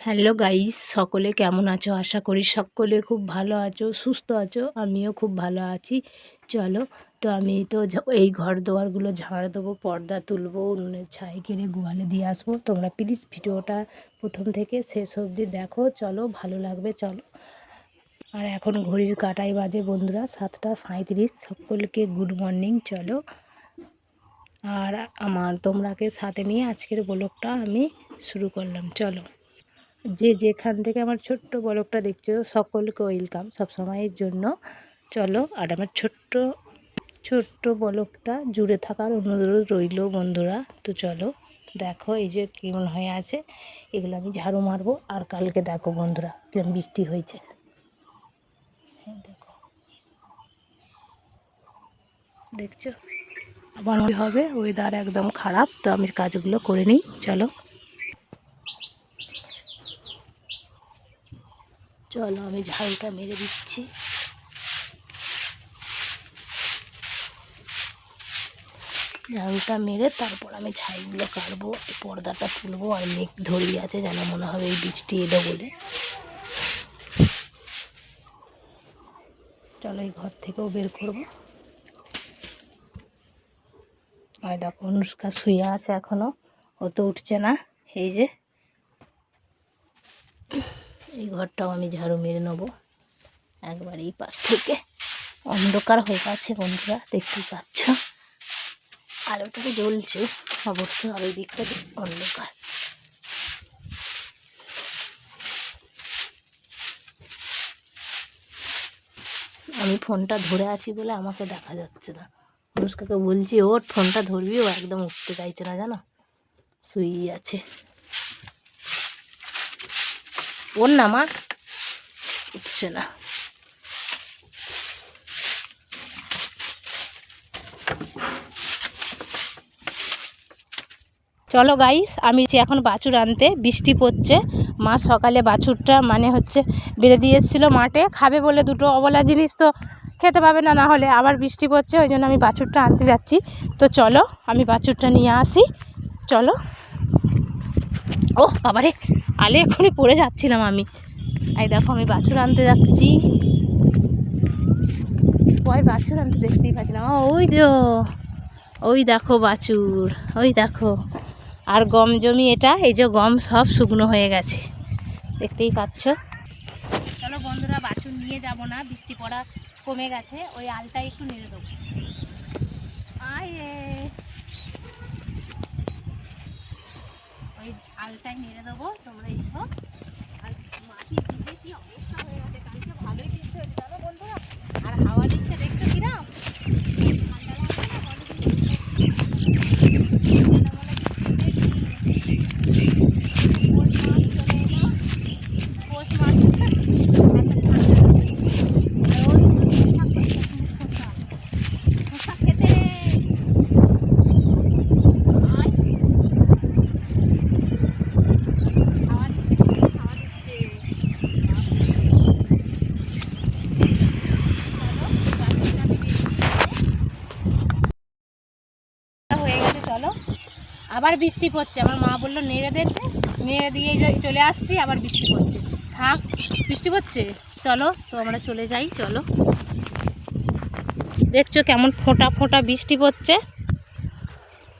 Hello guys সকলে কেমন আছো? আশা করি সকলে খুব ভালো আছো, সুস্থ আছো। আমিও খুব ভালো আছি। চলো, তো আমি তো এই ঘর দোয়ারগুলো ঝাড় দেবো, পর্দা তুলবো উনুনের ছাই কিনে গোয়ালে দিয়ে আসব। তোমরা প্লিজ ভিডিওটা প্রথম থেকে শেষ অবধি দেখো। চলো, ভালো লাগবে, চলো। আর এখন ঘড়ির কাটাই বাজে বন্ধুরা সাতটা সাঁত্রিশ সকলকে গুড মর্নিং চলো। আর আমার তোমরাকে সাথে নিয়ে আজকের ব্লগটা আমি শুরু করলাম। চলো। যে যেখান থেকে আমার ছোট্ট বলকটা দেখছ, সকলকে ওয়েলকাম সবসময়ের জন্য। চলো, আর আমার ছোট্ট ছোট্ট বলকটা জুড়ে থাকার অনুরোধ রইল বন্ধুরা। তো চলো, দেখো এই যে কেমন হয়ে আছে। এগুলো আমি ঝাড়ু মারবো, আর কালকে দেখো বন্ধুরা কিরম বৃষ্টি হয়েছে। হ্যাঁ দেখো। দেখছ? আবার হবে ওয়েদার একদম খারাপ, তো আমি কাজগুলো করে নিই। চলো। চলো আমি ঝাড়ুটা মেরে দিচ্ছি। ঝাড়ুটা মেরে তারপর আমি ছাইগুলো কাটবো পর্দাটা তুলবো আর মেঘ ধরিয়ে আছে যেন মনে হবে এই বৃষ্টি এলো বলে। চলো এই ঘর থেকেও বের করব। আর দেখো অনুষ্কা শুয়ে আছে এখনও, ও তো উঠছে না, এই যে। এই ঘরটাও আমি ঝাড়ু মেরে নেব। একবার এই পাশ থেকে। অন্ধকার হয়ে গেছে বন্ধুরা, দেখতেই পাচ্ছ। আলোটা তো জ্বলছে অবশ্য, আর ওই দিকটা অন্ধকার। আমি ফোনটা ধরে আছি বলে আমাকে দেখা যাচ্ছে না। অনুষ্কাকে বলছি, ওর ফোনটা ধরবি, ও একদম উঠতে চাইছে না, জানো? শুয়েই আছে। ওর না মা উঠছে না। চলো গাইস আমি যে এখন বাছুর আনতে, বৃষ্টি পড়ছে। মা সকালে বাছুরটা মানে হচ্ছে বেঁধে দিয়ে এসেছিল মাঠে, খাবে বলে দুটো অবলা জিনিস তো খেতে পাবে না না হলে আবার বৃষ্টি পড়ছে, ওই জন্য আমি বাছুরটা আনতে যাচ্ছি। তো চলো, আমি বাছুরটা নিয়ে আসি। চলো। ও বাবারে! আলে এখনই পড়ে যাচ্ছিলাম আমি। এই দেখো, আমি বাছুর আনতে যাচ্ছি। কয় বাছুর আনতে দেখতেই পাচ্ছিলাম। ওই তো, ওই দেখো বাছুর, ওই দেখো। আর গম জমি এটা, এই যে গম সব শুকনো হয়ে গেছে। দেখতেই পাচ্ছ? চলো বন্ধুরা, বাছুর নিয়ে যাব না, বৃষ্টি পড়া কমে গেছে, ওই আলটা একটু নেড়ে দেবো। আয় আলটাই নেড়ে দেবো তোমরা এইসব আর মাটি ভিজে কি অবস্থা হয়ে গেছে কালকে ভালোই বৃষ্টি হয়েছে জানো বন্ধুরা আর হাওয়া দিচ্ছে দেখছ কিরাম ঠান্ডা লাগছে না বলো দেখি? ঠান্ডা বলে পৌষ মাস চলে এলো পৌষ মাস এত ঠান্ডা আর ওই থাকবে শসা শসা খেতে রে আয় হাওয়া দিচ্ছে হাওয়া দিচ্ছে হয়ে গেছে চলো আবার বৃষ্টি পড়ছে। আমার মা বলল, নেড়ে দিতে নেড়ে দিয়ে চলে আসছি, আবার বৃষ্টি পড়ছে। থাক, বৃষ্টি পড়ছে? চলো, তো আমরা চলে যাই, চলো। দেখছ কেমন ফোঁটা ফোঁটা বৃষ্টি পড়ছে?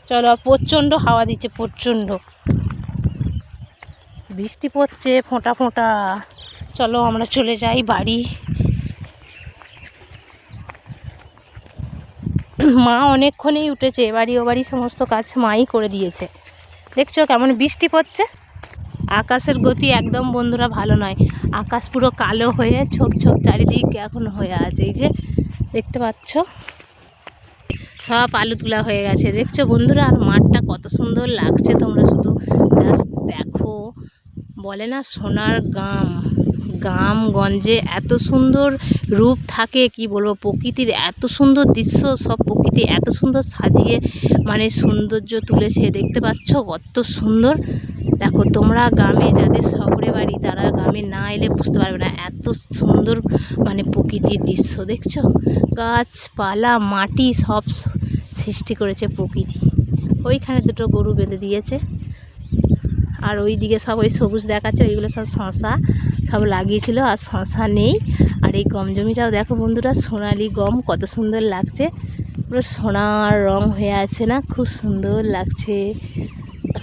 চলো, প্রচণ্ড হাওয়া দিচ্ছে, প্রচণ্ড। বৃষ্টি পড়ছে, ফোঁটা ফোঁটা। চলো, আমরা চলে যাই বাড়ি। মা অনেকক্ষণেই উঠেছে এবাড়ি ও বাড়ি সমস্ত কাজ মাই করে দিয়েছে। দেখছ কেমন বৃষ্টি পড়ছে? আকাশের গতি একদম বন্ধুরা ভালো নয়। আকাশ পুরো কালো হয়ে ছোপ ছোপ চারিদিক এখন হয়ে আছে, এই যে দেখতে পাচ্ছ? সব আলু তোলা হয়ে গেছে। দেখছ বন্ধুরা, আর মাঠটা কত সুন্দর লাগছে তোমরা শুধু জাস্ট দেখো। বলে না, সোনার গাম গ্রাম গঞ্জে এত সুন্দর রূপ থাকে, কি বলব, প্রকৃতির এত সুন্দর দৃশ্য, সব প্রকৃতি এত সুন্দর সাজিয়ে মানে সৌন্দর্য তুলেছে, দেখতে পাচ্ছ কত সুন্দর। দেখো, তোমরা গ্রামে, যাদের শহরে বাড়ি, তারা গ্রামে না এলে বুঝতে পারবে না, এত সুন্দর মানে প্রকৃতির দৃশ্য, দেখছ? গাছপালা, মাটি, সব সৃষ্টি করেছে প্রকৃতি। ওইখানে দুটো গরু বেঁধে দিয়েছে। আর ওই দিকে সব ওই সবুজ দেখাচ্ছে, ওইগুলো সব শশা। সব লাগিয়েছিল আর শশা নেই। আর এই গম জমিটাও দেখো বন্ধুরা, সোনালি গম, কত সুন্দর লাগছে। পুরো সোনার রং হয়ে আছে না, খুব সুন্দর লাগছে।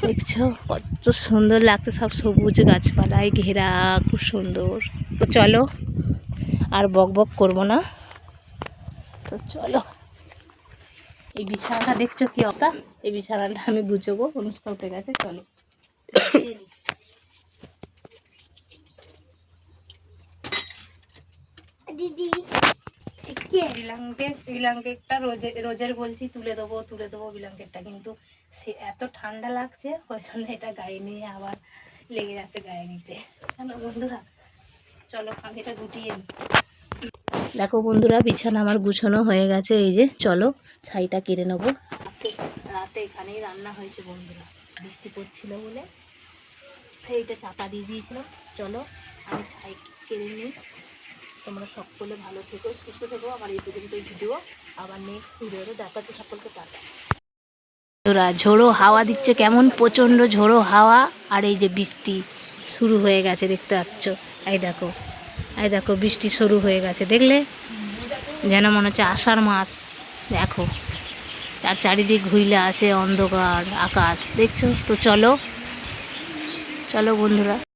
দেখছ, কত সুন্দর লাগছে সব সবুজ গাছপালায় ঘেরা, খুব সুন্দর। তো চলো, আর বক বক করব না। তো চলো। এই বিছানাটা দেখছ কি অবস্থা? এই বিছানাটা আমি গুছবো, অনুষ্ঠান উঠে গেছে, চলো। ব্ল্যাঙ্কেট ব্ল্যাঙ্কেটটা রোজে রোজের বলছি তুলে দেবো তুলে দেবো ব্ল্যাঙ্কেটটা কিন্তু সে এত ঠান্ডা লাগছে ওই জন্য এটা গায়ে নিয়ে আবার লেগে যাচ্ছে গায়ে নিতে। হ্যালো বন্ধুরা চলো এটা গুটিয়ে নিই। দেখো বন্ধুরা বিছানা আমার গুছানো হয়ে গেছে এই যে চলো ছাইটা কেড়ে নেব। রাতে এখানেই রান্না হয়েছে বন্ধুরা বৃষ্টি পড়ছিল বলে। এইটা চাপা দিয়ে দিয়েছিলাম। চলো আমি ছাই কেড়ে নিই। তোমরা সকলে ভালো থেকো, সুস্থ থেকো। আমার এই পর্যন্ত ভিডিও আবার নেক্সট ভিডিওতে দেখাতে সকলকে, টাটা। ওরা ঝোড়ো হাওয়া দিচ্ছে কেমন? প্রচণ্ড ঝোড়ো হাওয়া। আর এই যে বৃষ্টি শুরু হয়ে গেছে, দেখতে পাচ্ছ? এই দেখো এই দেখো, বৃষ্টি শুরু হয়ে গেছে। দেখলে? যেন মনে হচ্ছে আষাঢ় মাস। দেখো, আর চারিদিক ঘুইলে আছে অন্ধকার, আকাশ। দেখছ? তো চলো চলো বন্ধুরা।